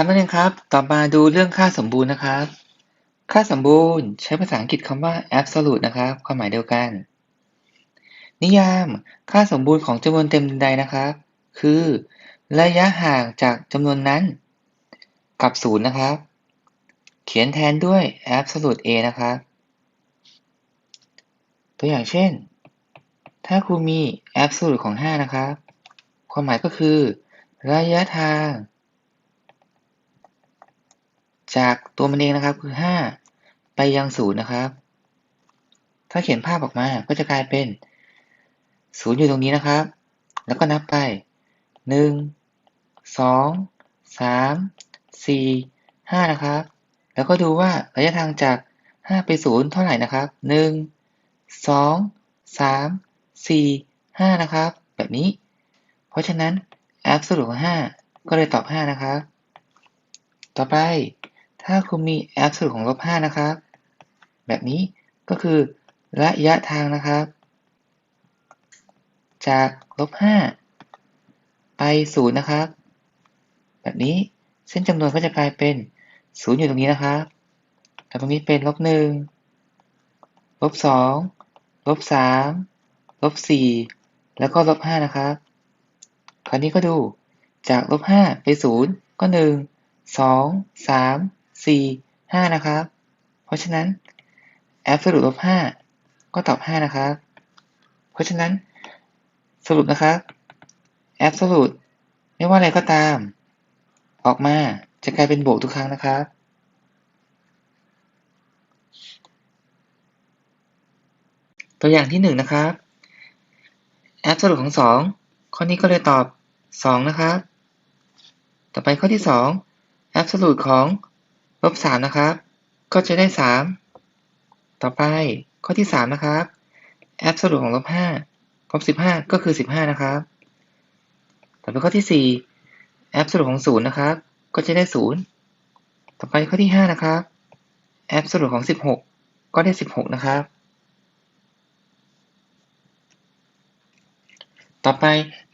ครับนักเรียนครับ ต่อมาดูเรื่องค่าสมบูรณ์นะครับ ค่าสมบูรณ์ใช้ภาษาอังกฤษคำว่า absolute นะครับ ความหมายเดียวกัน นิยาม ค่าสมบูรณ์ของจำนวนเต็มใดนะครับ คือ ระยะห่างจากจำนวนนั้น กับศูนย์นะครับ เขียนแทนด้วย absolute a นะครับ ตัวอย่างเช่น ถ้าครูมี absolute ของ 5 นะครับ ความหมายก็คือ ระยะทาง จากตัวมันเองนะครับคือ 5 ไปยังศูนย์นะครับ ถ้าเขียนภาพออกมาก็จะกลายเป็นศูนย์อยู่ตรงนี้นะครับ แล้วก็นับไป 1 2 3 4 5 นะครับ แล้วก็ดูว่าระยะทางจาก 5 ไป 0 เท่าไหร่นะครับ 1 2 3 4 5 นะครับ แบบนี้ เพราะฉะนั้น absolute ของ5ก็เลยตอบ 5 นะครับ ต่อไป ถ้าคุณมี absolute ของลบ5นะครับ แบบนี้ก็คือระยะทางนะครับ จากลบ5ไป0นะครับ แบบนี้เส้นจำนวนก็จะกลายเป็น0อยู่ตรงนี้นะครับแล้วตรงนี้เป็นลบ1ลบ2ลบ3ลบ4แล้วก็ลบ5นะครับ คราวนี้ก็ดูจากลบ5ไป0ก็1 2 3 4 5 นะครับ เพราะฉะนั้น absolute ลบ5ก็ตอบ 5 นะครับ เพราะฉะนั้นสรุปนะครับ absolute ไม่ว่าอะไรก็ตาม ออกมาจะกลายเป็นบวกทุกครั้งนะครับตัวอย่างที่ 1 นะครับ absolute ของ 2 ข้อนี้ก็เลยตอบ 2 นะครับ ต่อไปข้อที่ 2 absolute ของ ลบ3นะครับ ก็จะได้3ต่อไปข้อที่3นะครับ absolute ของลบ5ลบ15ก็คือ15นะครับต่อไปข้อที่4 absolute ของ0นะครับ ก็จะได้0ต่อไปข้อที่5นะครับ absolute ของ16ก็ได้16นะครับต่อไป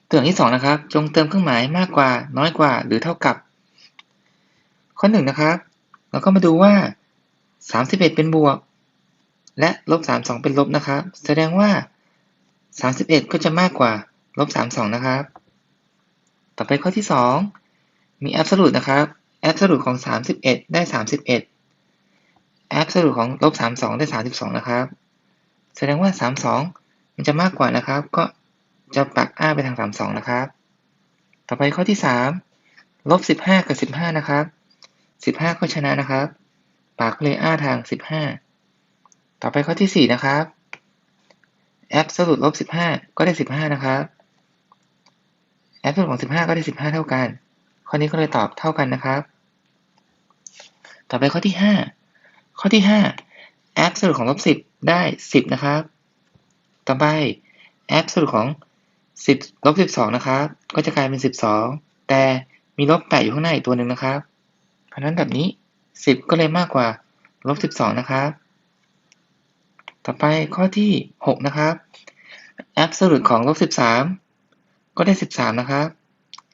ตัวอย่างที่ 2 นะครับ จงเติมเครื่องหมายมากกว่า น้อยกว่า หรือเท่ากับ ข้อ 1 นะครับ เราก็มาดูว่า 31 เป็นบวก และลบ32 เป็นลบนะครับ แสดงว่า 31 ก็จะมากกว่าลบ32 นะครับ ต่อไปข้อที่ 2 มี absolute นะครับ absolute ของ 31 ได้ 31 absolute ของลบ32 ได้ 32 นะครับ แสดงว่า 32 มันจะมากกว่านะครับ ก็จะปักอ้าไปทาง 32 นะครับ ต่อไปข้อที่ 3 ลบ 15 กับ 15 นะครับ 15 ก็ชนะนะครับปากเลยอ้าทาง 15 ต่อไปข้อที่ 4 นะครับ absolute ลบ 15 ก็ได้ 15 นะครับ absolute ของ 15 ก็ได้ 15 เท่ากัน ข้อนี้ก็เลยตอบเท่ากันนะครับ ต่อไปข้อที่ 5 ข้อที่5 absolute ของลบ 10 ได้ 10 นะครับ ต่อไป absolute ของ 10ลบ 12 นะครับ ก็จะกลายเป็น 12 แต่มีลบ 8 อยู่ข้างหน้าอีกตัวหนึ่งนะครับ เพราะนั้นแบบนี้ 10 ก็เลยมากกว่าลบ12 นะครับ ต่อไปข้อที่ 6 นะครับ absolute ของลบ13 ก็ได้ 13 นะครับ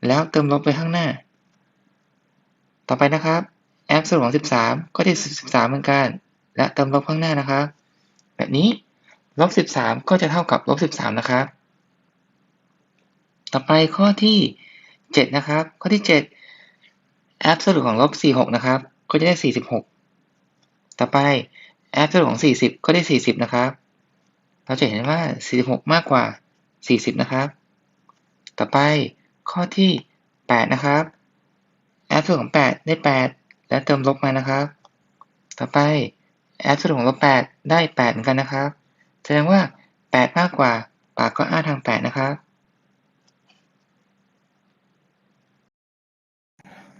แล้วเติมลบไปข้างหน้า ต่อไปนะครับ absolute ของ13 ก็ได้ 13 เหมือนกัน และเติมลบข้างหน้านะครับ แบบนี้ลบ13 ก็จะเท่ากับลบ13 นะครับ ต่อไปข้อที่ 7 นะครับ ข้อที่ 7 absolute ของลบ46นะครับ ก็จะได้ 46 ต่อไป absolute ของ 40 ก็ได้ 40 นะครับ เราจะเห็นว่า 46 มากกว่า 40 นะครับ ต่อไปข้อที่ 8 นะครับ absolute ของ 8 ได้ 8 และเติมลบมานะครับ ต่อไป absolute ของลบ 8 ได้ 8 เหมือนกันนะครับ แสดงว่า 8 มากกว่าปากก็อ้าทาง 8 นะครับ